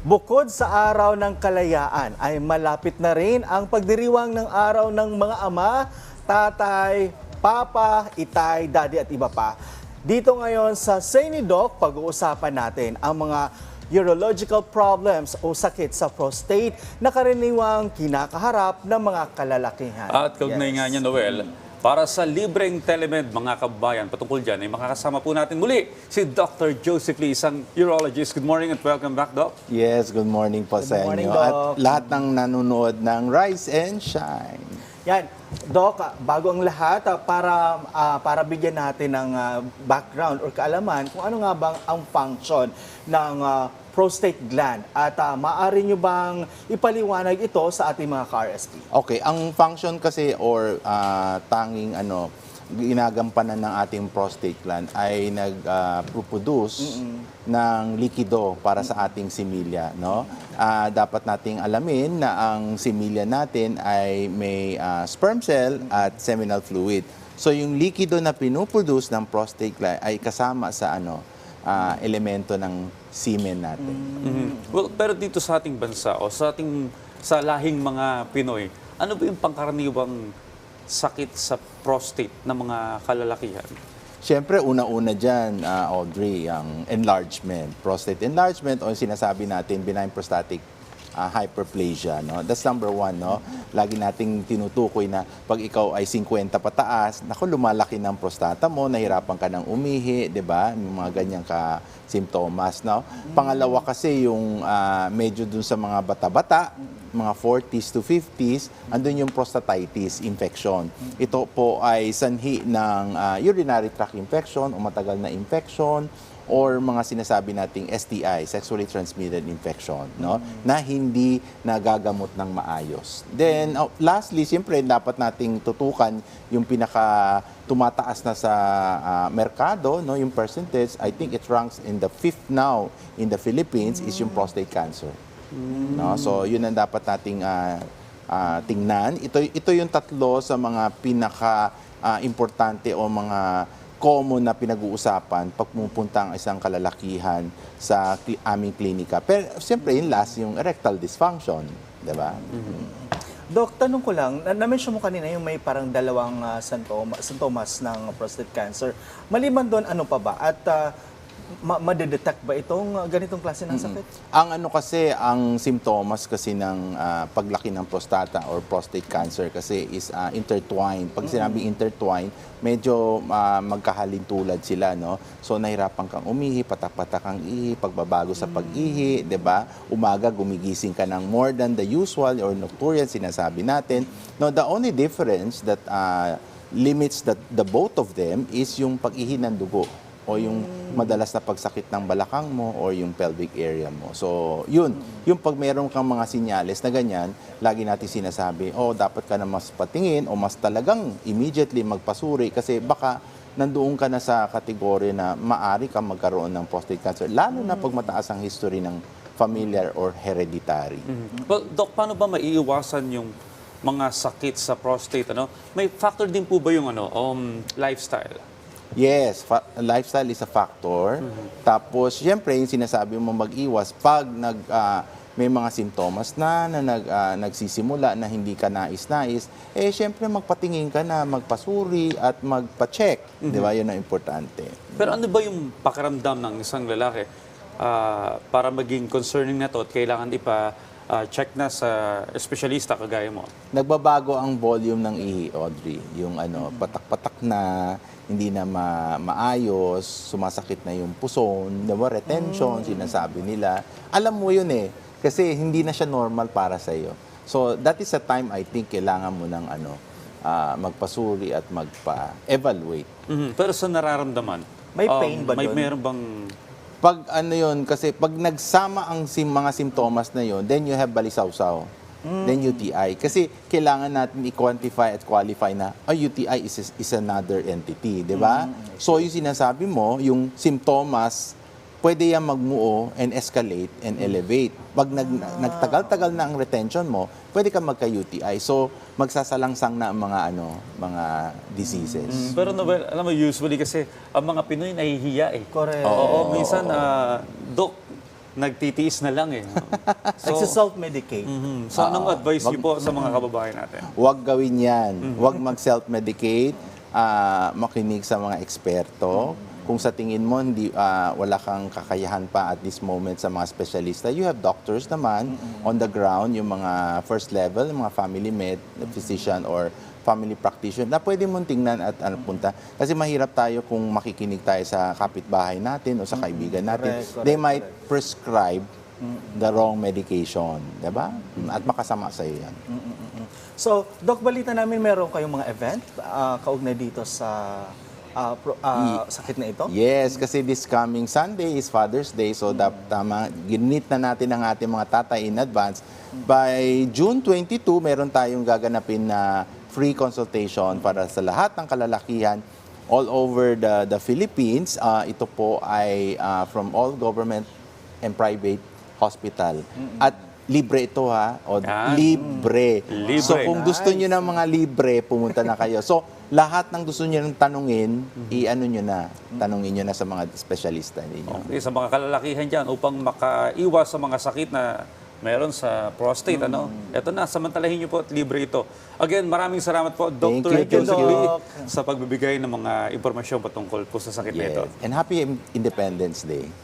Bukod sa araw ng kalayaan ay malapit na rin ang pagdiriwang ng araw ng mga ama, tatay, papa, itay, daddy at iba pa. Dito ngayon sa Doc, pag-uusapan natin ang mga urological problems o sakit sa prostate na karaniwang kinakaharap ng mga kalalakihan. At kaugnay Yes. nga niya, Noel, para sa libreng telemed, mga kababayan, patungkol dyan, ay makakasama po natin muli si Dr. Joseph Lee, isang urologist. Good morning and welcome back, Doc. Yes, good morning po sa morning, inyo. Doc. At lahat ng nanonood ng Rise and Shine. Yan, Doc, ah, bago ang lahat, ah, para, ah, para bigyan natin ng ah, background or kaalaman kung ano nga bang ang function ng ah, prostate gland. At ah, maaari nyo bang ipaliwanag ito sa ating mga ka-RSP? Okay, ang function kasi or ah, tanging ano ginagampanan ng ating prostate gland ay nag-produce ng likido para sa ating similya, no? Ah, dapat nating alamin na ang similya natin ay may ah, sperm cell at seminal fluid. So yung likido na pinuproduce ng prostate gland ay kasama sa ano ah, elemento ng semen natin. Mhm. Well, pero dito sa ating bansa o sa ating sa lahing mga Pinoy, ano ba yung pangkaraniwang sakit sa prostate ng mga kalalakihan? Siyempre, una-una dyan, ah, Audrey, ang enlargement. Prostate enlargement o sinasabi natin, benign prostatic ah, hyperplasia. No? That's number one. No? Lagi nating tinutukoy na pag ikaw ay 50 pataas, naku, lumalaki ng prostata mo, nahirapan ka ng umihi, di ba? Yung mga ganyang ka simptomas. No? Pangalawa kasi yung ah, medyo dun sa mga bata-bata, mga 40s to 50s, andun yung prostatitis infection. Ito po ay sanhi ng ah, urinary tract infection o matagal na infection or mga sinasabi nating STI, sexually transmitted infection, no? Na hindi nagagamot ng maayos. Then oh, lastly, siyempre dapat nating tutukan yung pinaka tumataas na sa ah, merkado, no, yung percentage, I think it ranks in the fifth now in the Philippines is yung prostate cancer. No? So, yun ang dapat nating ah, ah, tingnan. Ito, ito yung tatlo sa mga pinaka ah, importante o mga common na pinag-uusapan pag pumupunta ang isang kalalakihan sa kli- aming klinika. Pero siyempre, yung last, yung erectile dysfunction. Di ba? Doc, tanong ko lang, na- na-mention mo kanina yung may parang dalawang ah, sintoma- sintomas ng prostate cancer. Maliban doon, ano pa ba? At uh, ma- madedetect ba itong ah, ganitong klase ng sakit? Ang ano kasi, ang simptomas kasi ng ah, paglaki ng prostata or prostate cancer kasi is ah, intertwined. Pag sinabing intertwined, medyo ah, magkahalin tulad sila, no? So, nahirapan kang umihi, patak-patak ang ihi, pagbabago sa pag-ihi, 'di ba? Umaga, gumigising ka ng more than the usual or nocturnal, sinasabi natin. No, the only difference that ah, limits that the both of them is yung pag-ihi ng dugo o yung madalas na pagsakit ng balakang mo or yung pelvic area mo. So, yun. Yung pag meron kang mga sinyales na ganyan, lagi natin sinasabi, oh, dapat ka na mas patingin o mas talagang immediately magpasuri kasi baka nandoon ka na sa kategorya na maari kang magkaroon ng prostate cancer, lalo na pag mataas ang history ng familiar or hereditary. Well, Doc, paano ba maiiwasan yung mga sakit sa prostate? Ano? May factor din po ba yung ano, um, lifestyle? Yes, lifestyle is a factor. Tapos, siyempre, yung sinasabi mo mag-iwas, pag nag, ah, may mga simptomas na, na nag, ah, nagsisimula na hindi ka nais-nais, eh, siyempre, magpatingin ka na, magpasuri at magpa-check. Di ba? Yun ang importante. Pero ano ba yung pakiramdam ng isang lalaki ah, para maging concerning na to at kailangan ipa ah, check na sa espesyalista kagaya mo? Nagbabago ang volume ng ihi, Audrey. Yung ano, patak-patak na, hindi na ma- maayos, sumasakit na yung puson, di ba? retention, sinasabi nila. Alam mo yun eh, kasi hindi na siya normal para sa iyo. So that is a time I think kailangan mo ng ano, ah, magpasuri at magpa-evaluate. Mhm. Pero sa nararamdaman, May pain ba may dun? meron bang Pag ano yun, kasi pag nagsama ang sim, mga simptomas na yun, then you have balisawsaw. Then UTI. Kasi kailangan natin i-quantify at qualify na, oh, UTI is, is another entity, di ba? So yung sinasabi mo, yung simptomas, pwede yan magmuo and escalate and elevate. Pag nag, nagtagal-tagal na ang retention mo, pwede ka magka-UTI. So magsasalangsang na ang mga ano, mga diseases. Pero Nobel, alam mo, usually kasi ang mga Pinoy nahihiya eh. Correct. Oo, minsan, ah, Dok, nagtitiis na lang eh. So, Nagsiself-medicate. Mhm. so anong advice niyo po sa mga kababayan natin? Huwag gawin yan. Huwag mag-self-medicate. ah, makinig sa mga eksperto. Kung sa tingin mo hindi ah, wala kang kakayahan pa at this moment sa mga specialista, you have doctors naman on the ground, yung mga first level, yung mga family med, physician or family practitioner na pwede mong tingnan at ano punta. Kasi mahirap tayo kung makikinig tayo sa kapitbahay natin o sa kaibigan natin. Correct, correct, They might prescribe the wrong medication, 'di ba? At makasama sa iyo 'yan. So, Doc, balita namin meron kayong mga event ah, kaugnay dito sa ah, pro- ah, sakit na ito? Yes, kasi this coming Sunday is Father's Day, so dap, tama, ginit na natin ang ating mga tatay in advance. By June 22, meron tayong gaganapin na free consultation para sa lahat ng kalalakihan all over the, the Philippines. Ah, ito po ay ah, from all government and private hospital. At libre ito ha, o Yan. libre. Libre. So kung gusto niyo ng mga libre, pumunta na kayo. So lahat ng gusto niyo ng tanungin, i-ano niyo na, tanungin niyo na sa mga espesyalista ninyo. Okay, sa mga kalalakihan dyan, upang makaiwas sa mga sakit na meron sa prostate, ano? Ito na, samantalahin niyo po at libre ito. Again, maraming salamat po, Thank Dr. you, thank. Lee, sa pagbibigay ng mga impormasyon patungkol po sa sakit na ito. And happy Independence Day.